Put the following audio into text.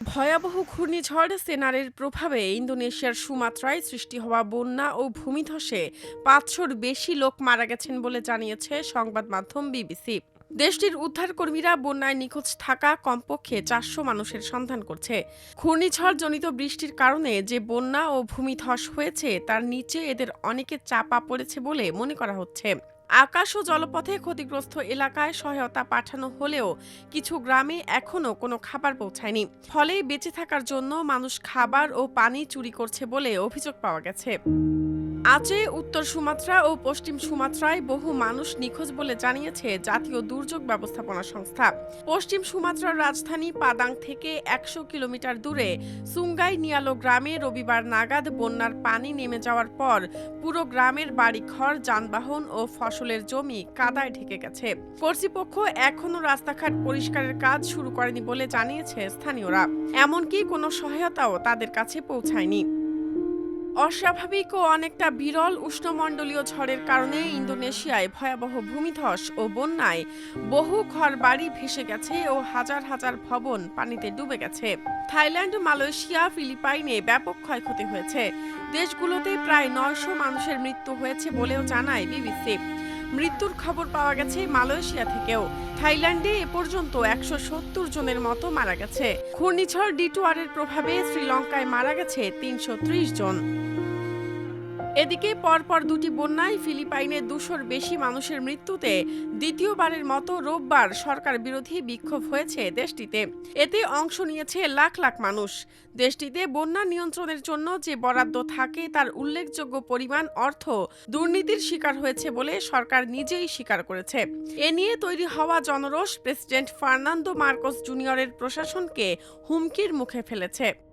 ভয়াবহ ঘূর্ণিঝড় সেনারের প্রভাবে ইন্দোনেশিয়ার সুমাত্রায় সৃষ্টি হওয়া বন্যা ও ভূমিধসে পাঁচশোর বেশি লোক মারা গেছেন বলে জানিয়েছে সংবাদ মাধ্যম বিবিসি। দেশটির উদ্ধারকর্মীরা বন্যায় নিখোঁজ থাকা কমপক্ষে চারশো মানুষের সন্ধান করছে। ঘূর্ণিঝড় জনিত বৃষ্টির কারণে যে বন্যা ও ভূমিধস হয়েছে, তার নিচে এদের অনেকে চাপা পড়েছে বলে মনে করা হচ্ছে। আকাশ ও জলপথে ক্ষতিগ্রস্ত এলাকায় সহায়তা পাঠানো হলেও কিছু গ্রামে এখনও কোনো খাবার পৌঁছায়নি। ফলে বেঁচে থাকার জন্য মানুষ খাবার ও পানি চুরি করছে বলে অভিযোগ পাওয়া গেছে। আজে উত্তর সুমাত্রা ও পশ্চিম সুমাত্রায় বহু মানুষ নিখোঁজ বলে জানিয়েছে জাতীয় দুর্যোগ ব্যবস্থাপনা সংস্থা। পশ্চিম সুমাত্রার রাজধানী পাদাং থেকে একশো কিলোমিটার দূরে সুঙ্গাই নিয়ালো গ্রামে রবিবার নাগাদ বন্যার পানি নেমে যাওয়ার পর পুরো গ্রামের বাড়িঘর, যানবাহন ও ফসলের জমি কাদায় ঢেকে গেছে। কর্তৃপক্ষ এখনও রাস্তাঘাট পরিষ্কারের কাজ শুরু করেনি বলে জানিয়েছে স্থানীয়রা। এমনকি কোনো সহায়তাও তাদের কাছে পৌঁছায়নি। অস্বাভাবিক ও অনেকটা বিরল উষ্ণমণ্ডলীয় ঝড়ের কারণে ইন্দোনেশিয়ায় ভয়াবহ ভূমিধস ও বন্যায় বহু ঘর বাড়ি ভেসে গেছে ও হাজার হাজার ভবন পানিতে ডুবে গেছে। থাইল্যান্ড, মালয়েশিয়া, ফিলিপাইনে ব্যাপক ক্ষয়ক্ষতি হয়েছে। দেশগুলোতে প্রায় নয়শো মানুষের মৃত্যু হয়েছে বলেও জানায় বিবিসি। মৃত্যুর খবর পাওয়া গেছে মালয়েশিয়া থেকেও। থাইল্যান্ডে এ পর্যন্ত একশো সত্তর জনের মতো মারা গেছে। ঘূর্ণিঝড় ডিটুয়ারের প্রভাবে শ্রীলঙ্কায় মারা গেছে তিনশো ত্রিশ জন। এদিকে পরপর দুটি বন্যায় ফিলিপাইনে দুশোর বেশি মানুষের মৃত্যুতে দ্বিতীয়বারের মতো রোববার সরকার বিরোধী বিক্ষোভ হয়েছে দেশটিতে। এতে অংশ নিয়েছে লাখ লাখ মানুষ। দেশটিতে বন্যা নিয়ন্ত্রণের জন্য যে বরাদ্দ থাকে তার উল্লেখযোগ্য পরিমাণ অর্থ দুর্নীতির শিকার হয়েছে বলে সরকার নিজেই স্বীকার করেছে। এ নিয়ে তৈরি হওয়া জনরোষ প্রেসিডেন্ট ফার্নান্দো মার্কোস জুনিয়রের প্রশাসনকে হুমকির মুখে ফেলেছে।